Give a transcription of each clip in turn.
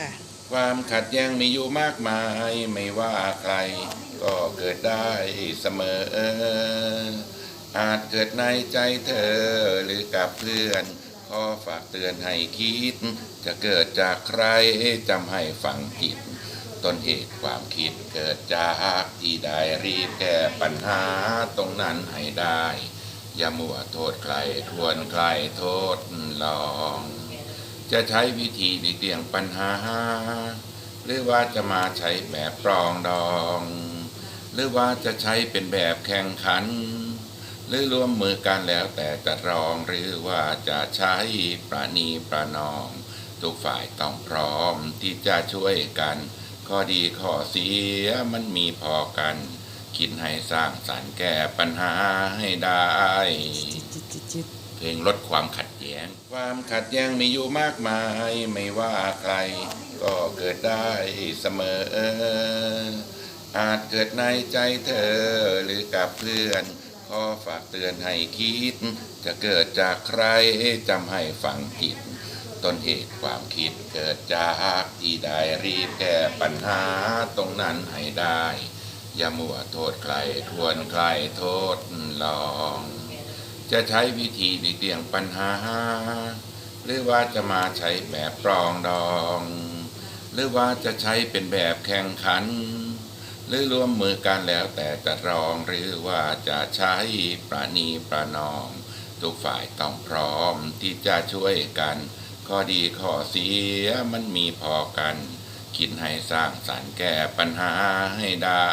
ค่ะความขัดแย้งมีอยู่มากมาย ไม่ว่าใคร ก็เกิดได้เสมอ อาจเกิดในใจเธอหรือกับเพื่อน ขอฝากเตือนให้คิด จะเกิดจากใครจำให้ฟังจิต ต้นเหตุความคิดเกิดจากที่ได้รีบแก้ปัญหาตรงนั้นให้ได้ อย่ามัวโทษใคร ทวนใครโทษลอง จะใช้วิธีหลีเลี่ยงปัญหา หรือว่าจะมาใช้แบบปรองดอง หรือว่าจะใช้เป็นแบบแข่งขัน หรือร่วมมือกันแล้วแต่จะรองหรือว่าจะใช้ประนีประนอมทุกฝ่ายต้องพร้อมที่จะช่วยกัน ข้อดีข้อเสียมันมีพอกัน คิดให้สร้างสรรค์แก้ปัญหาให้ได้ เพลงลดความขัดแย้ง ความขัดแย้งมีอยู่มากมาย ไม่ว่าใคร ก็เกิดได้เสมอ อาจเกิดในใจเธอหรือกับเพื่อน ขอฝากเตือนให้คิด จะเกิดจากใครจำให้ฟังจิต ต้นเหตุความคิดเกิดจากที่ได้รีบแก้ปัญหาตรงนั้นให้ได้ อย่ามัวโทษใครทวนใครโทษลอง จะใช้วิธีหลีเลี่ยงปัญหา หรือว่าจะมาใช้แบบปรองดอง หรือว่าจะใช้เป็นแบบแข่งขัน หรือร่วมมือกันแล้วแต่จะรองหรือว่าจะใช้ประนีประนอมทุกฝ่ายต้องพร้อมที่จะช่วยกัน ข้อดีข้อเสียมันมีพอกัน คิดให้สร้างสรรค์แก้ปัญหาให้ได้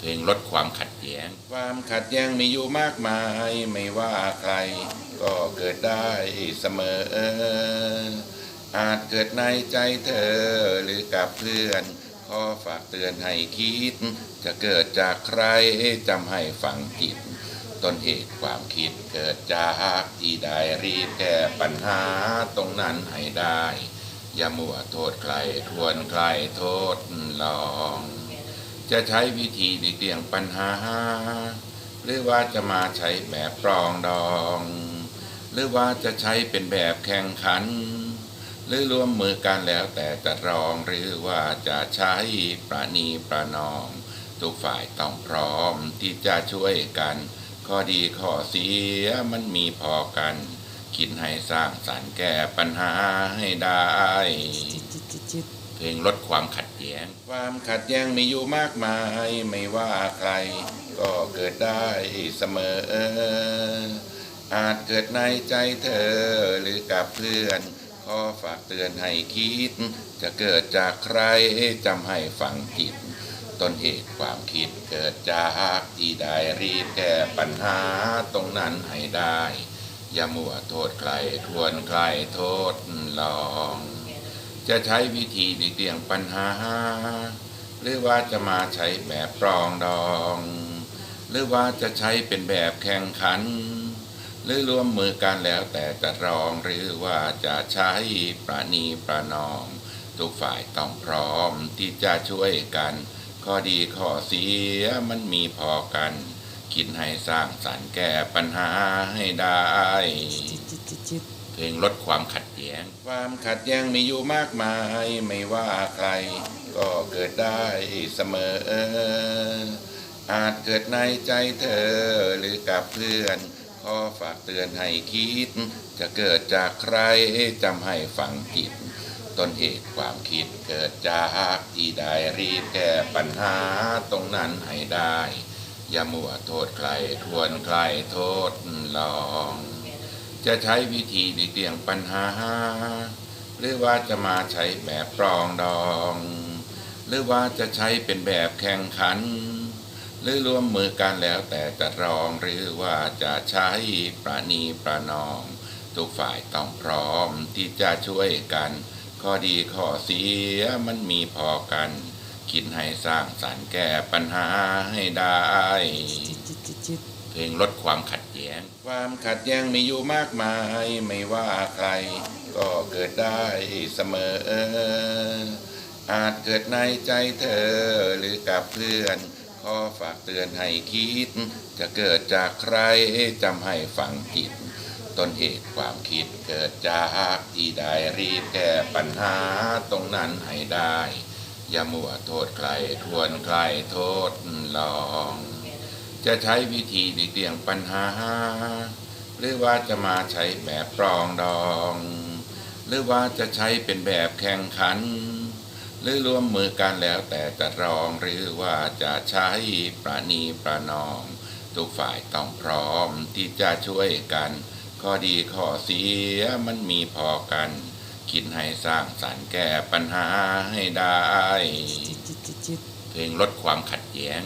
เพลงลดความขัดแย้ง ความขัดแย้งมีอยู่มากมาย ไม่ว่าใคร ก็เกิดได้เสมอ อาจเกิดในใจเธอหรือกับเพื่อน ขอฝากเตือนให้คิด จะเกิดจากใครจำให้ฟังจิตต้นเหตุความคิดเกิดจากที่ได้รีบแก้ปัญหาตรงนั้นให้ได้ อย่ามัวโทษใครทวนใครโทษลอง จะใช้วิธีหลีกเลี่ยงปัญหา หรือว่าจะมาใช้แบบปรองดอง หรือว่าจะใช้เป็นแบบแข่งขัน หรือร่วมมือกันแล้วแต่จะรองหรือว่าจะใช้ประนีประนอมทุกฝ่ายต้องพร้อมที่จะช่วยกัน ข้อดีข้อเสียมันมีพอกัน คิดให้สร้างสรรค์แก้ปัญหาให้ได้ เพลงลดความขัดแย้ง ความขัดแย้งมีอยู่มากมายไม่ว่าใคร ก็เกิดได้เสมอ อาจเกิดในใจเธอหรือกับเพื่อนขอฝากเตือนให้คิด จะเกิดจากใครจำให้ฟังจิต ต้นเหตุความคิดเกิดจากที่ได้รีบแก้ปัญหาตรงนั้นให้ได้ อย่ามัวโทษใครทวนใครโทษลอง จะใช้วิธีหลีเลี่ยงปัญหา หรือว่าจะมาใช้แบบปรองดอง หรือว่าจะใช้เป็นแบบแข่งขัน หรือร่วมมือกันแล้วแต่จะรองหรือว่าจะใช้ประนีประนอมทุกฝ่ายต้องพร้อมที่จะช่วยกัน ข้อดีข้อเสียมันมีพอกัน คิดให้สร้างสรรค์แก้ปัญหาให้ได้ เพลงลดความขัดแย้ง ความขัดแย้งมีอยู่มากมาย ไม่ว่าใครก็เกิดได้เสมอ อาจเกิดในใจเธอหรือกับเพื่อนขอฝากเตือนให้คิด จะเกิดจากใครจำให้ฟังจิตต้นเหตุความคิดเกิดจากที่ได้รีบแก้ปัญหาตรงนั้นให้ได้ อย่ามัวโทษใครทวนใครโทษลอง จะใช้วิธีหลีเลี่ยงปัญหา หรือว่าจะมาใช้แบบปรองดอง หรือว่าจะใช้เป็นแบบแข่งขัน หรือร่วมมือกันแล้วแต่จะรองหรือว่าจะใช้ประนีประนอมทุกฝ่ายต้องพร้อมที่จะช่วยกัน ข้อดีข้อเสียมันมีพอกัน คิดให้สร้างสรรค์แก้ปัญหาให้ได้ เพลงลดความขัดแย้ง ความขัดแย้งมีอยู่มากมาย ไม่ว่าใคร ก็เกิดได้เสมอ อาจเกิดในใจเธอหรือกับเพื่อนขอฝากเตือนให้คิด จะเกิดจากใครจำให้ฟังจิตต้นเหตุความคิดเกิดจากที่ได้รีบแก้ปัญหาตรงนั้นให้ได้ อย่ามัวโทษใคร ควรใครโทษลอง จะใช้วิธีหลีเลี่ยงปัญหา หรือว่าจะมาใช้แบบปรองดอง หรือว่าจะใช้เป็นแบบแข่งขัน หรือร่วมมือกันแล้วแต่จะรองหรือว่าจะใช้ประนีประนอมทุกฝ่ายต้องพร้อมที่จะช่วยกัน ข้อดีข้อเสียมันมีพอกัน คิดให้สร้างสรรค์แก้ปัญหาให้ได้เพลงลดความขัดแย้ง